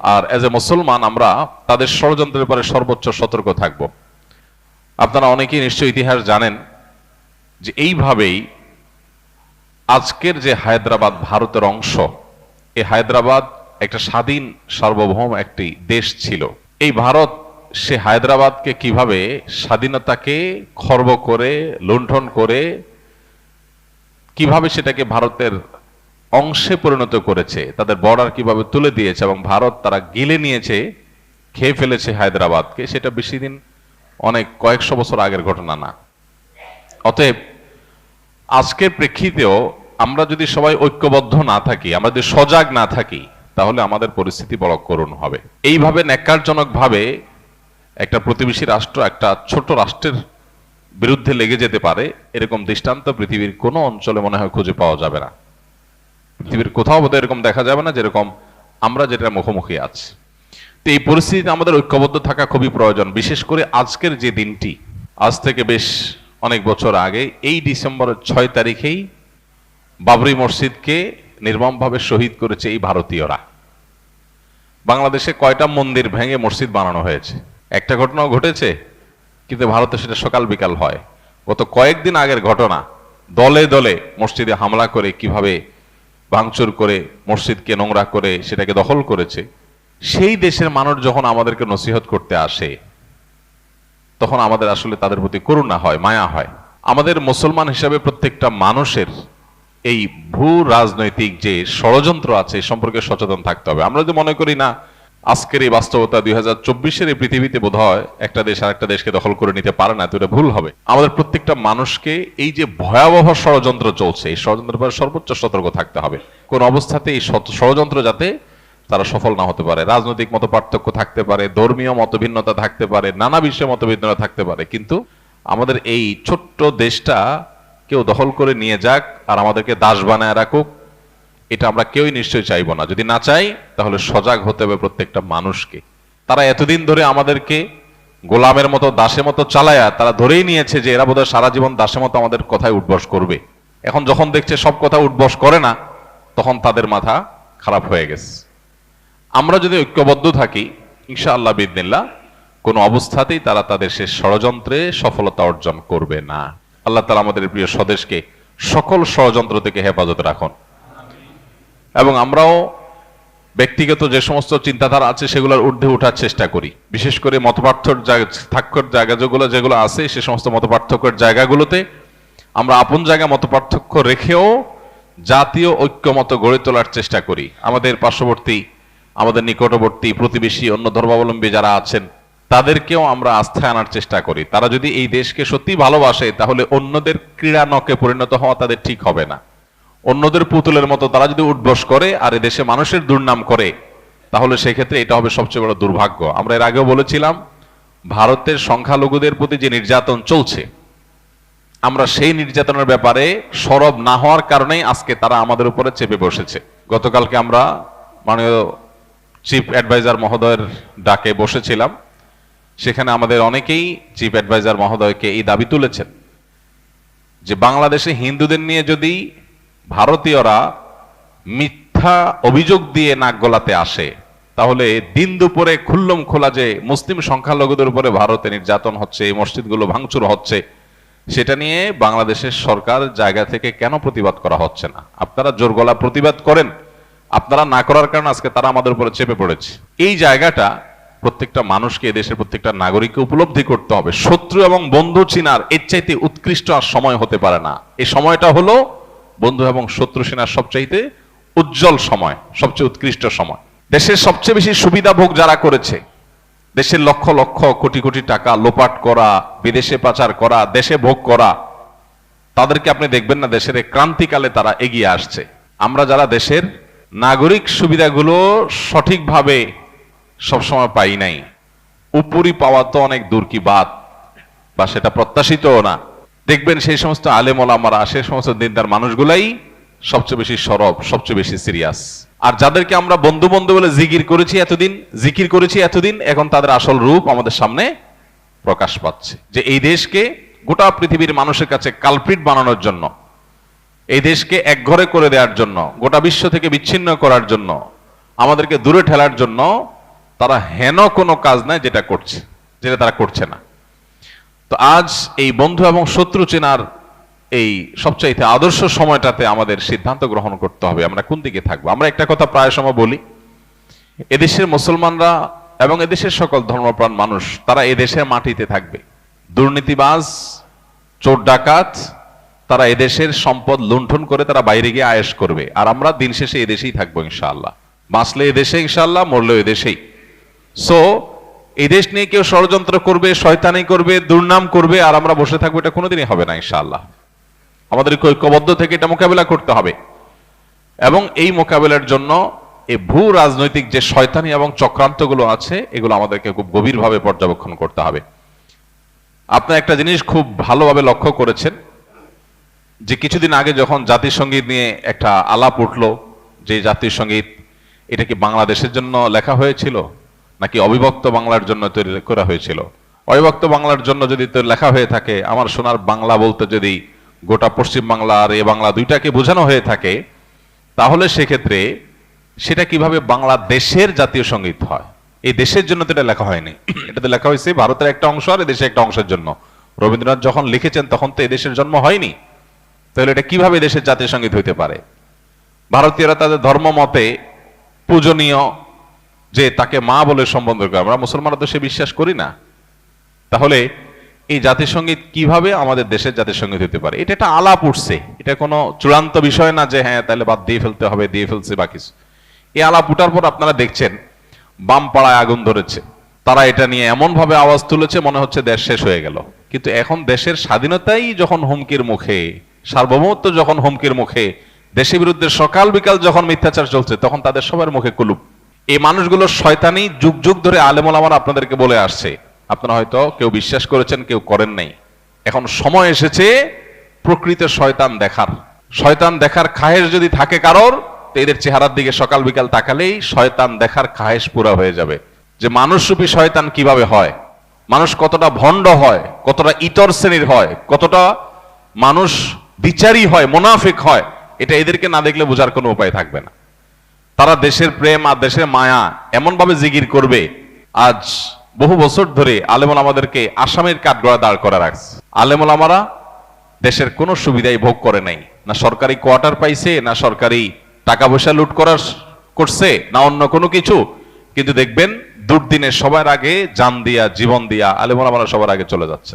R as a মুসলমান আমরা তাদের ষড়যন্ত্রের পরে সর্বোচ্চ সতর্ক থাকব। আপনারা অনেকেই নিশ্চয়ই ইতিহাস জানেন যে এইভাবেই আজকের যে হায়দ্রাবাদ ভারতের অংশ, এই হায়দ্রাবাদ একটা স্বাধীন সার্বভৌম একটি দেশ ছিল। এই ভারত সে হায়দ্রাবাদকে কীভাবে স্বাধীনতাকে খর্ব করে, লুণ্ঠন করে, কীভাবে সেটাকে ভারতের অংশে পরিণত করেছে, তাদের বর্ডার কীভাবে তুলে দিয়েছে এবং ভারত তারা গিলে নিয়েছে, খেয়ে ফেলেছে হায়দ্রাবাদকে, সেটা বেশি দিন, অনেক কয়েকশো বছর আগের ঘটনা না। অতএব, আজকের প্রেক্ষিতেও আমরা যদি সবাই ঐক্যবদ্ধ না থাকি, আমরা যদি সজাগ না থাকি, তাহলে আমাদের পরিস্থিতি বড় করুণ হবে। এইভাবে ন্যাক্কারজনক ভাবে একটা প্রতিবেশী রাষ্ট্র, একটা ছোট রাষ্ট্রের বিরুদ্ধে লেগে যেতে পারে, এরকম দৃষ্টান্ত পৃথিবীর কোনো অঞ্চলে মনে হয় খুঁজে পাওয়া যাবে না। পৃথিবীর কোথাও বোধহয় এরকম দেখা যাবে না যেরকম আমরা যেটা মুখোমুখি আছি। তো এই পরিস্থিতিতে আমাদের ঐক্যবদ্ধ থাকা খুবই প্রয়োজন, বিশেষ করে আজকের যে দিনটি, আজ থেকে বেশ অনেক বছর আগে, এই ডিসেম্বরের ছয় তারিখেই বাবরি মসজিদকে নির্মমভাবে শহীদ করেছে এই ভারতীয়রা। বাংলাদেশে কয়টা মন্দির ভেঙে মসজিদ বানানো হয়েছে? একটা ঘটনাও ঘটেছে, কিন্তু ভারতে সেটা সকাল বিকাল হয়। গত কয়েকদিন আগের ঘটনা, দলে দলে মসজিদে হামলা করে কীভাবে ভাঙচুর করে, মসজিদকে নোংরা করে, সেটাকে দখল করেছে। সেই দেশের মানুষ যখন আমাদেরকে নসিহত করতে আসে, তখন আমাদের আসলে তাদের প্রতি করুণা হয়, মায়া হয়। আমাদের মুসলমান হিসাবে প্রত্যেকটা মানুষের এই ভূ রাজনৈতিক যে ষড়যন্ত্র আছে সম্পর্কে সচেতন থাকতে হবে। আমরা যদি মনে করি না আজকের এই বাস্তবতা দুই হাজার চব্বিশের এই পৃথিবীতে বোধ হয় একটা দেশ আর একটা দেশকে দখল করে নিতে পারে না এটা ভুল হবে। আমাদের প্রত্যেকটা মানুষকে এই যে ভয়াবহ ষড়যন্ত্র চলছে, এই ষড়যন্ত্রের ব্যাপারে সর্বোচ্চ সতর্ক থাকতে হবে। কোন অবস্থাতে এই ষড়যন্ত্র যাতে তারা সফল না হতে পারে। রাজনৈতিক মত পার্থক্য থাকতে পারে, ধর্মীয় মতভিন্নতা থাকতে পারে, নানা বিষয়ে মতভিন্নতা থাকতে পারে, কিন্তু আমাদের এই ছোট্ট দেশটা কেউ দখল করে নিয়ে যাক আর আমাদেরকে দাস বানায় রাখুক। এটা আমরা কেউই নিশ্চয়ই চাইব না। যদি না চাই, তাহলে সজাগ হতে হবে প্রত্যেকটা মানুষকে। তারা এতদিন ধরে আমাদেরকে গোলামের মতো, দাসের মতো চালায়া, তারা ধরেই নিয়েছে যে এরা বোধহয় সারা জীবন দাসের মতো আমাদের কথায় উঠবস করবে। এখন যখন দেখছে সব কথা উঠবস করে না, তখন তাদের মাথা খারাপ হয়ে গেছে। আমরা যদি ঐক্যবদ্ধ থাকি, ইনশাআল্লাহ বিদিল্লা কোন অবস্থাতেই তারা তাদের সে ষড়যন্ত্রে সফলতা অর্জন করবে না। আল্লাহ তালা আমাদের প্রিয় স্বদেশকে সকল ষড়যন্ত্র থেকে হেফাজত রাখুন। এবং আমরাও ব্যক্তিগত যে সমস্ত চিন্তাধারা আছে সেগুলোর ঊর্ধ্বে ওঠার চেষ্টা করি। বিশেষ করে মতপার্থক্যর জায়গা যেগুলো যেগুলো আছে, সে সমস্ত মতপার্থক্যের জায়গাগুলোতে আমরা আপন জায়গায় মতপার্থক্য রেখেও জাতীয় ঐক্যমত গড়ে তোলার চেষ্টা করি। আমাদের পার্শ্ববর্তী, আমাদের নিকটবর্তী প্রতিবেশী, অন্য ধর্মাবলম্বী যারা আছেন, তাদেরকেও আমরা আস্থায় আনার চেষ্টা করি। তারা যদি এই দেশকে সত্যি ভালোবাসে, তাহলে অন্যদের ক্রীড়া নকে পরিণত হওয়া তাদের ঠিক হবে না। অন্যদের পুতুলের মতো তারা যদি উঠবস করে আর দেশে মানুষের দুর্নাম করে, তাহলে সেক্ষেত্রে এটা হবে সবচেয়ে বড় দুর্ভাগ্য। আমরা এর আগেও বলেছিলাম, ভারতের সংখ্যালঘুদের প্রতি যে নির্যাতন চলছে, আমরা সেই নির্যাতনের ব্যাপারে সরব না হওয়ার কারণেই আজকে তারা আমাদের উপরে চেপে বসেছে। গতকালকে আমরা মাননীয় চিফ অ্যাডভাইজার মহোদয়ের ডাকে বসেছিলাম, সেখানে আমাদের অনেকেই চিফ অ্যাডভাইজার মহোদয়কে এই দাবি তুলেছেন যে বাংলাদেশে হিন্দুদের নিয়ে যদি ভারতীয়রা মিথ্যা অভিযোগ দিয়ে নাক গলাতে আসে। তাহলে দিন দুপুরে খুল্লম খোলা যে মুসলিম সংখ্যালঘুদের উপরে ভারতে নির্যাতন হচ্ছে, এই মসজিদগুলো ভাঙচুর হচ্ছে, সেটা নিয়ে বাংলাদেশের সরকার জায়গা থেকে কেন প্রতিবাদ করা হচ্ছে না? আপনারা জোর গলা প্রতিবাদ করেন। আপনারা না করার কারণে আজকে তারা আমাদের উপরে চেপে পড়েছে। এই জায়গাটা প্রত্যেকটা মানুষকে দেশের প্রত্যেকটা নাগরিককে উপলব্ধি করতে হবে। শত্রু এবং বন্ধু চিনার এর চাইতে উৎকৃষ্ট আর সময় হতে পারে না। এই সময়টা হলো বন্ধু এবং শত্রু সেনার সবচাইতে উজ্জ্বল সময়, সবচেয়ে উৎকৃষ্ট সময়। দেশের সবচেয়ে বেশি সুবিধা ভোগ যারা করেছে, দেশের লক্ষ লক্ষ কোটি কোটি টাকা লোপাট করা, বিদেশে পাচার করা, দেশে ভোগ করা, তাদেরকে আপনি দেখবেন না, দেশের ক্রান্তিকালে তারা এগিয়ে আসছে। আমরা যারা দেশের নাগরিক সুবিধাগুলো সঠিকভাবে সবসময় পাই নাই, উপরি পাওয়া তো অনেক দূর কি বাদ বা সেটা প্রত্যাশিতও না। দেখবেন সেই সমস্ত আলেম ওলামারা সেই সমস্ত দিনদার মানুষগুলাই সবচেয়ে বেশি সরব, সবচেয়ে বেশি সিরিয়াস। আর যাদেরকে আমরা বন্ধু বন্ধু বলে জিকির করেছি এতদিন, জিকির করেছি এতদিন, এখন তাদের আসল রূপ আমাদের সামনে প্রকাশ পাচ্ছে। যে এই দেশকে গোটা পৃথিবীর মানুষের কাছে কালপ্রিট বানানোর জন্য, এই দেশকে একঘরে করে দেওয়ার জন্য, গোটা বিশ্ব থেকে বিচ্ছিন্ন করার জন্য, আমাদেরকে দূরে ঠেলার জন্য, তারা হেন কোনো কাজ নাই যেটা করছে, যেটা তারা করছে না। তো আজ এই বন্ধু এবং শত্রু চেনার এই সবচাইতে আদর্শ সময়টাতে আমাদের সিদ্ধান্ত গ্রহণ করতে হবে। আমরা কোন দিকে থাকব? আমরা একটা কথা প্রায় সময় বলি, এদেশের মুসলমানরা এবং এদেশের সকল ধর্মপ্রাণ মানুষ, তারা এদেশের মাটিতে থাকবে। দুর্নীতিবাজ, চোর ডাকাত, তারা এদেশের সম্পদ লুণ্ঠন করে তারা বাইরে গিয়ে আয়েশ করবে। আর আমরা দিন শেষে এদেশেই থাকব ইনশাআল্লাহ। বাঁচলে এদেশে ইনশাআল্লাহ, মরলেও এদেশেই। সো এই দেশ নিয়ে কেউ ষড়যন্ত্র করবে, শয়তানি করবে, দুর্নাম করবে, আর আমরা বসে থাকব, এটা কোনোদিনই হবে না, ইনশাআল্লাহ। আমাদের ঐক্যবদ্ধ থেকে এটা মোকাবেলা করতে হবে। এবং এই মোকাবেলার জন্য এই ভূ রাজনৈতিক যে শয়তানি এবং চক্রান্তগুলো আছে, এগুলো আমাদেরকে খুব গভীরভাবে পর্যবেক্ষণ করতে হবে। আপনি একটা জিনিস খুব ভালোভাবে লক্ষ্য করেছেন, যে কিছুদিন আগে যখন জাতীয় সংগীত নিয়ে একটা আলাপ উঠল, যে জাতীয় সংগীত এটা কি বাংলাদেশের জন্য লেখা হয়েছিল? নাকি অবিভক্ত বাংলার জন্য তৈরি করা হয়েছিল? অবিভক্ত বাংলার জন্য যদি লেখা হয়ে থাকে, আমার সোনার বাংলা বলতে যদি গোটা পশ্চিম বাংলা আর এ বাংলা দুইটাকে বোঝানো হয়ে থাকে, তাহলে সেক্ষেত্রে সেটা কীভাবে বাংলাদেশের জাতীয় সংগীত হয়? এই দেশের জন্য তো এটা লেখা হয়নি। এটাতে লেখা হয়েছে ভারতের একটা অংশ আর দেশের একটা অংশের জন্য। রবীন্দ্রনাথ যখন লিখেছেন, তখন তো এদেশের জন্ম হয়নি। তাহলে এটা কীভাবে দেশের জাতীয় সংগীত হইতে পারে? ভারতীয়রা তাদের ধর্ম মতে পূজনীয় যে তাকে মা বলে সম্বোধন করে। আমরা মুসলমানরা তো সে বিশ্বাস করি না। তাহলে এই জাতিসংগীত কীভাবে আমাদের দেশের জাতিসংগীত হতে পারে? এটা একটা আলাপ উঠছে। এটা কোনো চূড়ান্ত বিষয় না যে হ্যাঁ তাহলে বাদ দিয়ে ফেলতে হবে, দিয়ে ফেলছে বা কিছু। এই আলাপ উঠার পর আপনারা দেখছেন, বাম পাড়ায় আগুন ধরেছে। তারা এটা নিয়ে এমন ভাবে আওয়াজ তুলেছে, মনে হচ্ছে দেশ শেষ হয়ে গেল। কিন্তু এখন দেশের স্বাধীনতাই যখন হুমকির মুখে, সার্বভৌমত্ব যখন হুমকির মুখে দেশের বিরুদ্ধে সকাল বিকাল যখন মিথ্যাচার চলছে, তখন তাদের সবার মুখে কুলুপ। এই মানুষগুলো শয়তানি যুগ যুগ ধরে আলেমুল আমার আপনাদেরকে বলে আসছে। আপনারা হয়তো কেউ বিশ্বাস করেছেন, কেউ করেন নাই। এখন সময় এসেছে প্রকৃত শয়তান দেখার। শয়তান দেখার খায়েশ যদি থাকে কারোর এদের চেহারার দিকে সকাল বিকাল তাকালেই শয়তান দেখার খায়েশ পুরা হয়ে যাবে। যে মানুষরূপী শয়তান কীভাবে হয়? মানুষ কতটা ভণ্ড হয়? কতটা ইতর শ্রেণির হয়? কতটা মানুষ বিচারী হয়, মোনাফিক হয়? এটা এদেরকে না দেখলে বোঝার কোনো উপায় থাকবে না। তারা দেশের প্রেম আর দেশের মায়া এমন ভাবে জিগির করবে। আজ বহু বছর ধরে আলেমুল আমাদেরকে আসামের কাঠগড়া দাঁড় করা রাখছে। আলেমুল আমারা দেশের কোনো সুবিধাই ভোগ করে নাই। না সরকারি কোয়ার্টার পাইছে, না সরকারি টাকা পয়সা লুট করার করছে, না অন্য কোনো কিছু। কিন্তু দেখবেন দুর্দিনে সবার আগে জান দিয়া, জীবন দিয়া আলেমুল আমারা সবার আগে চলে যাচ্ছে।